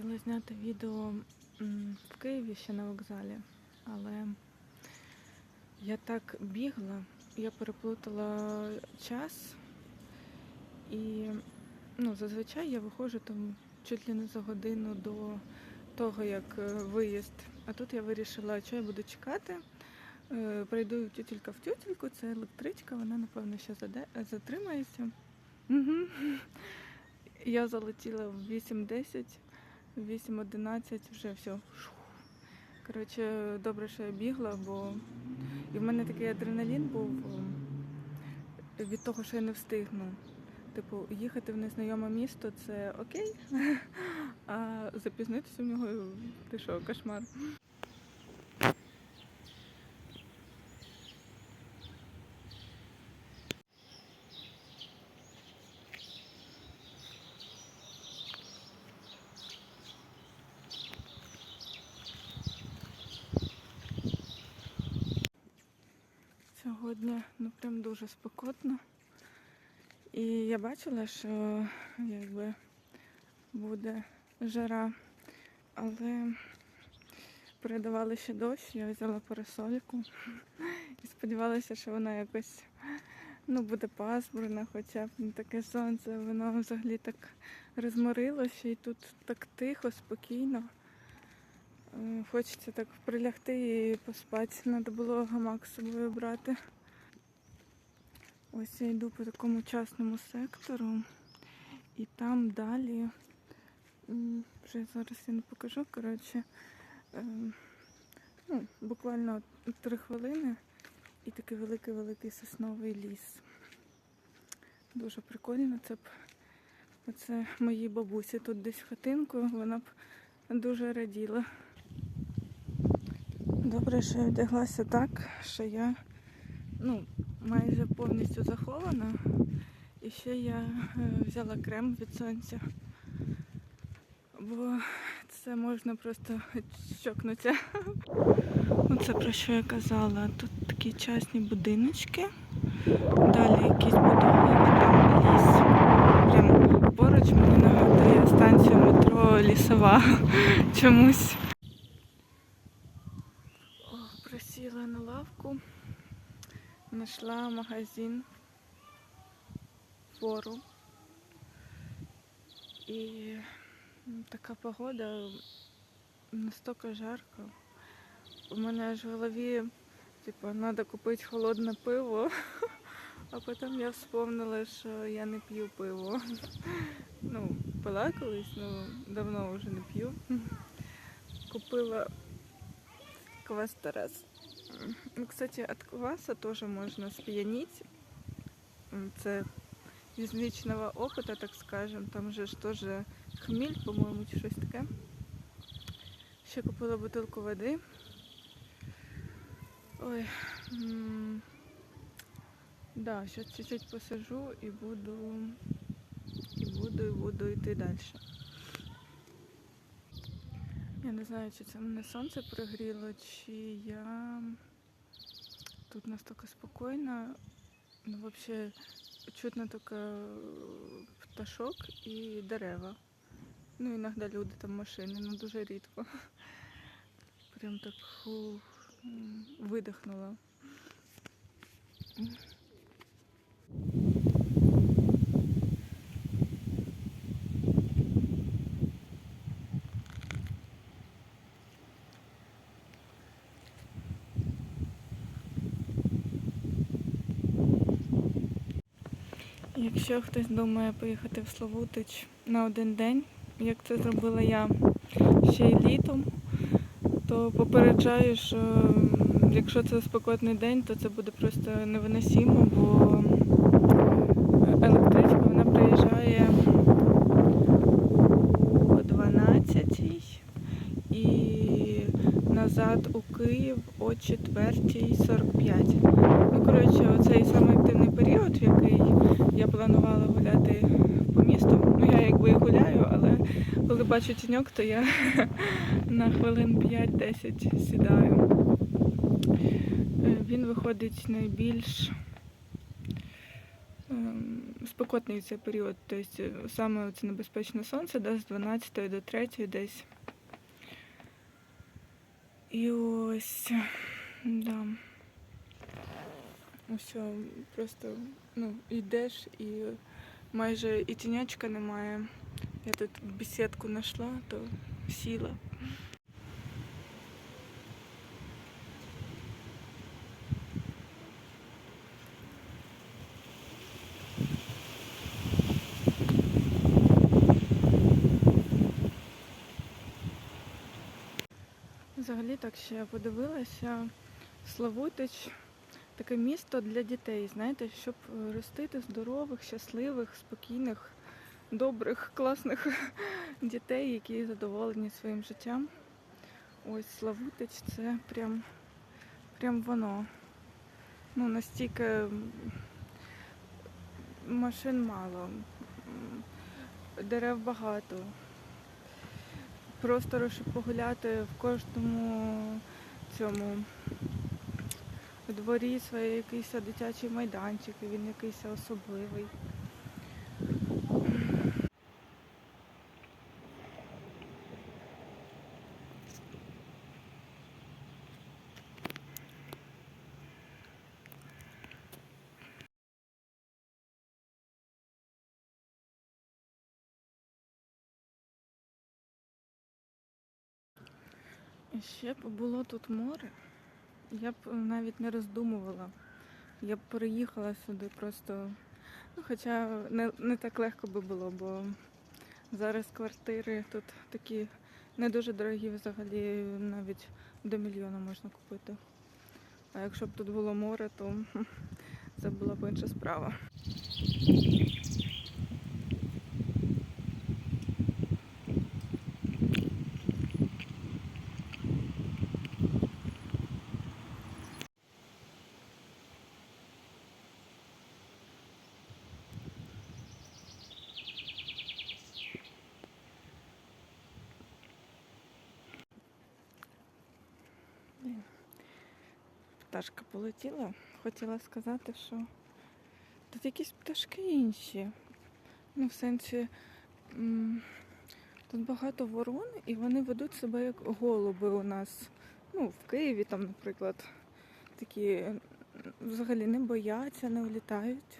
хотіла зняти відео в Києві ще на вокзалі, але я так бігла, я переплутала час і ну, зазвичай я виходжу там чуть ли не за годину до того, як е, виїзд. А тут я вирішила, що я буду чекати. Е, Прийду тютелька в тютельку, це електричка, вона, напевно, ще затримається. Угу. Я залетіла в 8.10, в 8.11 вже все. Коротше, добре, що я бігла, бо і в мене такий адреналін був е, від того, що я не встигну. Типу, їхати в незнайоме місто це окей, а запізнитися в нього ти що, кошмар. Сьогодні ну прям дуже спекотно. І я бачила, що якби буде жара, але передавали ще дощ, я взяла парасольку і сподівалася, що вона якось ну, буде пасмурна, хоча б таке сонце, воно взагалі так розморилося і тут так тихо, спокійно. Е, Хочеться так прилягти і поспати. Треба було гамак з собою брати. Ось я йду по такому частному сектору, і там далі, вже зараз я не покажу, коротше, ем, ну, буквально три хвилини і такий великий-великий сосновий ліс. Дуже прикольно. Це б оце моїй бабусі тут десь хатинку, вона б дуже раділа. Добре, що я вдяглася так, що я ну, майже повністю захована. І ще я е, взяла крем від сонця. Бо це можна просто щокнутися. Оце про що я казала. Тут такі частні будиночки. Далі якісь будови, там ліс. Прям поруч мені нагадує станцію метро лісова чомусь. О, присіла на лавку. Нашла магазин фору. І така погода настільки жарко. У мене аж в голові, типу, треба купити холодне пиво. А потім я вспомнила, що я не п'ю пиво. Ну, пила колись, ну давно вже не п'ю. Купила квас Тарас. Ну, кстати, от кваса тоже можно спьянить. Це из личного опыта, так скажем. Там же ж тоже хміль, по-моєму, чи щось таке. Ще купила бутилку води. Ой. Да, сейчас чуть-чуть посажу і буду, і буду, і буду йти далі. Я не знаю, чи це мене сонце пригріло, чи я тут настолько спокойно. Ну, вообще, чутно только э, пташок і дерева. Ну, іноді люди там машини, ну дуже рідко. Прям так фух, м, видихнула. Якщо хтось думає поїхати в Славутич на один день, як це зробила я ще й літом, то попереджаю, що якщо це спекотний день, то це буде просто невиносимо, бо електричка вона приїжджає о 12 і назад у Київ о 4.45. Ну, коротше, оцей самий активний період, в який я планувала гуляти по місту. Ну, я якби і гуляю, але коли бачу тіньок, то я на хвилин 5-10 сідаю. Е, Він виходить найбільш ем, спекотний цей період, тобто саме це небезпечне сонце, да, з 12 до 3 десь. І ось, да. Все, просто ну, йдеш і майже і тінячка немає. Я тут бесідку знайшла, то сіла. Взагалі так ще подивилася. Славутич таке місто для дітей, знаєте, щоб е, ростити здорових, щасливих, спокійних, добрих, класних дітей, які задоволені своїм життям. Ось Славутич це прям, прям воно. Ну, настільки машин мало, дерев багато. Простору, щоб погуляти в кожному цьому дворі своє якийсь дитячий майданчик, і він якийсь особливий. Ще б було тут море, я б навіть не роздумувала. Я б переїхала сюди просто. Ну, хоча не, не так легко би було, бо зараз квартири тут такі не дуже дорогі взагалі, навіть до мільйона можна купити. А якщо б тут було море, то це була б інша справа. Блін. Пташка полетіла. Хотіла сказати, що тут якісь пташки інші. Ну, в сенсі, тут багато ворон, і вони ведуть себе як голуби у нас. Ну, в Києві там, наприклад, такі взагалі не бояться, не влітають.